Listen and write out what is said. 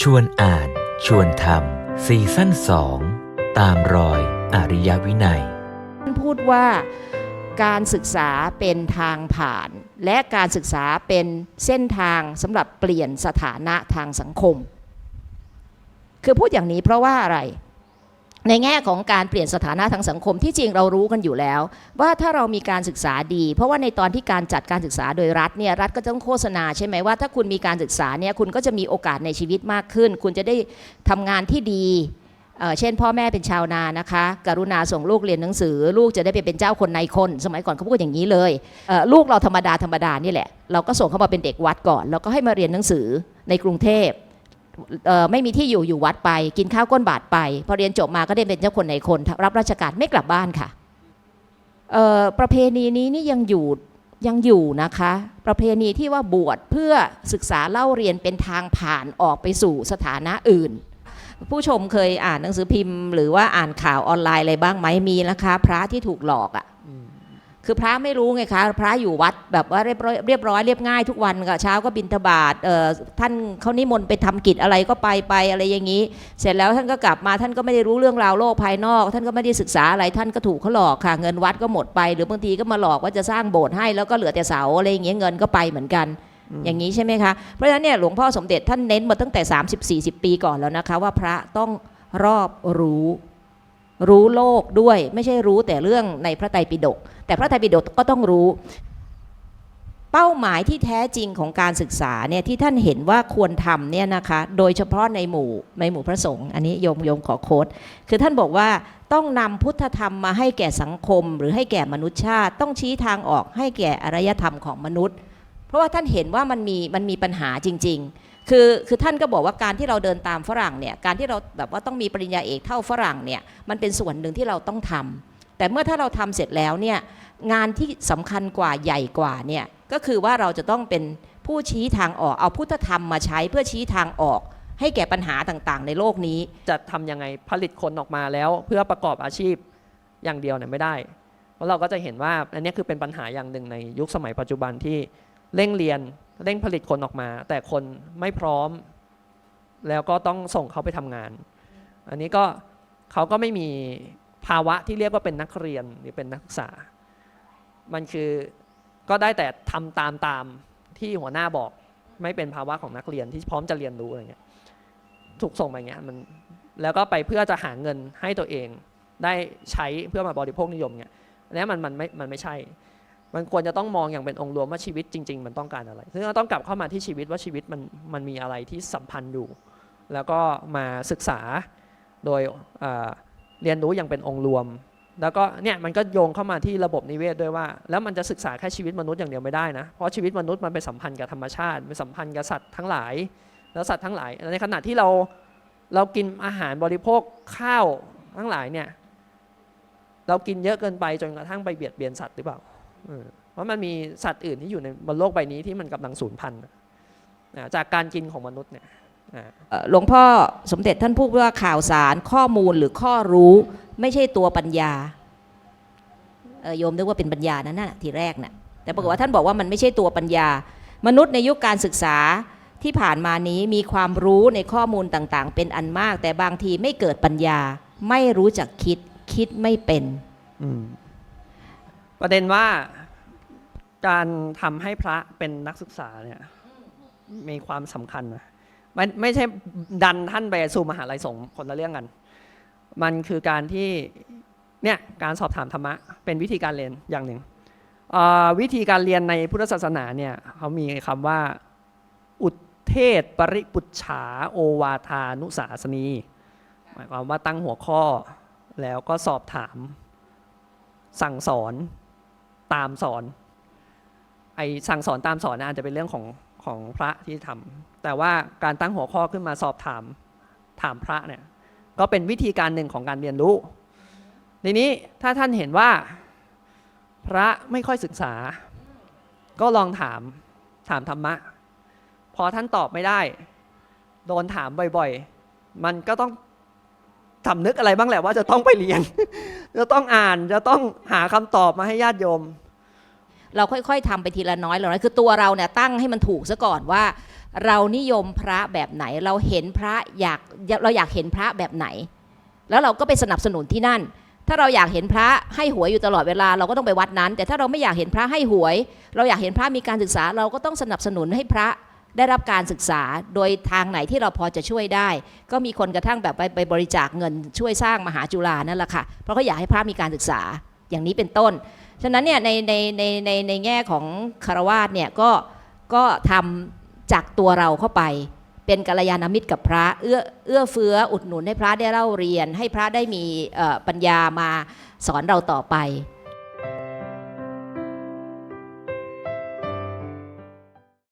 ชวนอ่าน ชวนทำซีซั่นสองตามรอยอริยวินัยท่านพูดว่าการศึกษาเป็นทางผ่าน และการศึกษาเป็นเส้นทางสำหรับเปลี่ยนสถานะทางสังคม คือพูดอย่างนี้เพราะว่าอะไร ในแง่ของการเปลี่ยนสถานะทางสังคมที่จริงเรารู้กันอยู่แล้ว ว่าถ้าเรามีการศึกษาดี เพราะว่าในตอนที่การจัดการศึกษาโดยรัฐเนี่ยรัฐก็ต้องโฆษณาใช่ไหมว่าถ้าคุณมีการศึกษาเนี่ยคุณก็จะมีโอกาสในชีวิตมากขึ้น คุณจะได้ทำงานที่ดีเเช่น พ่อแม่เป็นชาวนานะคะ กรุณาส่งลูกเรียนหนังสือ ลูกจะได้ไปเป็นเจ้าคนในคน สมัยก่อนเขาพูดอย่างนี้เลยเลูกเราธรรมดาธรรมดานี่แหละเราก็ส่งเขามาเป็นเด็กวัดก่อน แล้วก็ให้มาเรียนหนังสือในกรุงเทพ ไม่มีที่อยู่อยู่วัดไป กินข้าวก้นบาทไป พอเรียนจบมาก็ได้เป็นเจ้าคนนคนรับราชการไม่กลับบ้านค่ะประเพณีนี้นี่ยังอยู่ยังอยู่นะคะ ประเพณีที่ว่าบวชเพื่อศึกษาเล่าเรียนเป็นทางผ่านออกไปสู่สถานะอื่น ผู้ชมเคยอ่านหนังสือพิมพ์ หรือว่าอ่านข่าวออนไลน์อะไรบ้างไหมมีนะคะ พระที่ถูกหลอกอะ่ะ คือพระไม่รู้ไงคะ พระอยู่วัดแบบว่าเรียบร้อยเรียบร้อยเรียบง่ายทุกวันก็เช้าก็บิณฑบาตเอ่อท่านเขานิมนต์ไปทำกิจอะไรก็ไปไปอะไรอย่างนี้ เสร็จแล้วท่านก็กลับมาท่านก็ไม่ได้รู้เรื่องราวโลกภายนอก ท่านก็ไม่ได้ศึกษาอะไรท่านก็ถูกเขาหลอกค่ะ เงินวัดก็หมดไป หรือบางทีก็มาหลอกว่าจะสร้างโบสถ์ให้แล้วก็เหลือแต่เสาอะไรอย่างเงี้ยเงินก็ไปเหมือนกันอย่างนี้ใช่ไหมคะ เพราะฉะนั้นเนี่ยหลวงพ่อสมเด็จท่านเน้นมาตั้งแต่ 30-40 ปีก่อนแล้วนะคะ ว่าพระต้องรอบรู้ รู้โลกด้วย ไม่ใช่รู้แต่เรื่องในพระไตรปิฎกแต่พระไตรปิฎกก็ต้องรู้ เป้าหมายที่แท้จริงของการศึกษาเนี่ยที่ท่านเห็นว่าควรทำเนี่ยนะคะ โดยเฉพาะในหมู่ในหมู่พระสงฆ์อันนี้โยมโยมขอโค้ดคือท่านบอกว่าต้องนำพุทธธรรมมาให้แก่สังคม หรือให้แก่มนุษยชาติ ต้องชี้ทางออกให้แก่อารยธรรมของมนุษย์ เพราะว่าท่านเห็นว่ามันมีมันมีปัญหาจริง ๆ คือคือท่านก็บอกว่าการที่เราเดินตามฝรั่งเนี่ยการที่เราแบบว่าต้องมีปริญญาเอกเท่าฝรั่งเนี่ยมันเป็นส่วนหนึ่งที่เราต้องทำแต่เมื่อถ้าเราทำเสร็จแล้วเนี่ยงานที่สำคัญกว่าใหญ่กว่าเนี่ยก็คือว่าเราจะต้องเป็นผู้ชี้ทางออกเอาพุทธธรรมมาใช้เพื่อชี้ทางออก ให้แก่ปัญหาต่างๆ ในโลกนี้ จะทำยังไงผลิตคนออกมาแล้ว เพื่อประกอบอาชีพอย่างเดียวเนี่ยไม่ได้ เพราะเราก็จะเห็นว่าอันนี้คือเป็นปัญหาอย่างหนึ่งในยุคสมัยปัจจุบันที่ เร่งเรียนเร่งผลิตคนออกมา แต่คนไม่พร้อม แล้วก็ต้องส่งเขาไปทำงาน อันนี้ก็เขาก็ไม่มีภาวะที่เรียกว่าเป็นนักเรียนหรือเป็นนักศึกษา มันคือก็ได้แต่ทำตามตามที่หัวหน้าบอกไม่เป็นภาวะของนักเรียนที่พร้อมจะเรียนรู้อะไรเงี้ยถูกส่งไปเงี้ยมันแล้วก็ไปเพื่อจะหาเงินให้ตัวเอง ได้ใช้เพื่อมาบริโภคนิยมเนี่ยอันนี้มันมันไม่มันไม่ใช่ มันควรจะต้องมองอย่างเป็นองค์รวมว่าชีวิตจริง ๆ มันต้องการอะไร ซึ่งเราต้องกลับเข้ามาที่ชีวิตว่าชีวิตมันมันมีอะไรที่สัมพันธ์อยู่ แล้วก็มาศึกษาโดยเเรียนรู้อย่างเป็นองค์รวม แล้วก็เนี่ยมันก็โยงเข้ามาที่ระบบนิเวศด้วยว่า แล้วมันจะศึกษาแค่ชีวิตมนุษย์อย่างเดียวไม่ได้นะ เพราะชีวิตมนุษย์มันไปสัมพันธ์กับธรรมชาติไปสัมพันธ์กับสัตว์ทั้งหลาย แล้วสัตว์ทั้งหลาย ในขณะที่เราเรากินอาหารบริโภคข้าวทั้งหลายเนี่ยเรากินเยอะเกินไปจนกระทั่งไปเบียดเบียนสัตว์หรือเปล่า เออเพราะมันมีสัตว์อื่นที่อยู่ในบนโลกใบนี้ที่มันกำลังสูญพันธุ์อ่าจากการกินของมนุษย์เนี่ยอ่าเอ่อหลวงพ่อสมเด็จท่านพูดว่าข่าวสารข้อมูลหรือข้อรู้ไม่ใช่ตัวปัญญาเอ่อโยมนึกว่าเป็นปัญญานั่นน่ะทีแรกน่ะแต่ปรากฏว่าท่านบอกว่ามันไม่ใช่ตัวปัญญา มนุษย์ในยุคการศึกษาที่ผ่านมานี้มีความรู้ในข้อมูลต่างๆ เป็นอันมาก แต่บางทีไม่เกิดปัญญา ไม่รู้จักคิดคิดไม่เป็น ประเด็นว่าการทำให้พระเป็นนักศึกษาเนี่ยมีความสำคัญนะมันไม่ใช่ดันท่านไปสู่มหาลัยสงฆ์คนละเรื่องกัน มันคือการที่เนี่ยการสอบถามธรรมะเป็นวิธีการเรียนอย่างหนึ่งเอ่อวิธีการเรียนในพุทธศาสนาเนี่ยเขามีคำว่า อุทเทศปริปุจฉาโอวาทานุสาสนี หมายความว่าตั้งหัวข้อแล้วก็สอบถามสั่งสอน ตามสอน ไอสั่งสอนตามสอนนะอาจจะเป็นเรื่องของของพระที่ทำแต่ว่าการตั้งหัวข้อขึ้นมาสอบถามถามพระเนี่ยก็เป็นวิธีการหนึ่งของการเรียนรู้ทีนี้ถ้าท่านเห็นว่าพระไม่ค่อยศึกษา ก็ลองถามถามธรรมะ พอท่านตอบไม่ได้ โดนถามบ่อยๆ มันก็ต้องสำนึกอะไรบ้างแหละว่าจะต้องไปเรียน จะต้องอ่านจะต้องหาคำตอบมาให้ญาติโยม เราค่อยๆทำไปทีละน้อยละน้อยคือตัวเราเนี่ยตั้งให้มันถูกซะก่อนว่า เรานิยมพระแบบไหน เราเห็นพระอยากเราอยากเห็นพระแบบไหน แล้วเราก็ไปสนับสนุนที่นั่น ถ้าเราอยากเห็นพระให้หวยอยู่ตลอดเวลาเราก็ต้องไปวัดนั้น แต่ถ้าเราไม่อยากเห็นพระให้หวย เราอยากเห็นพระมีการศึกษาเราก็ต้องสนับสนุนให้พระ ได้รับการศึกษาโดยทางไหนที่เราพอจะช่วยได้ ก็มีคนกระทั่งแบบไปไปบริจาคเงินช่วยสร้างมหาจุฬานั่นแหละค่ะ เพราะเขาอยากให้พระมีการศึกษาอย่างนี้เป็นต้น ฉะนั้นเนี่ยในในในในในแง่ของคารวาสเนี่ยก็ก็ทำจากตัวเราเข้าไปเป็นกัลยาณมิตรกับพระเอื้อเอื้อเฟื้ออุดหนุนให้พระได้เล่าเรียน ให้พระได้มีปัญญามาสอนเราต่อไป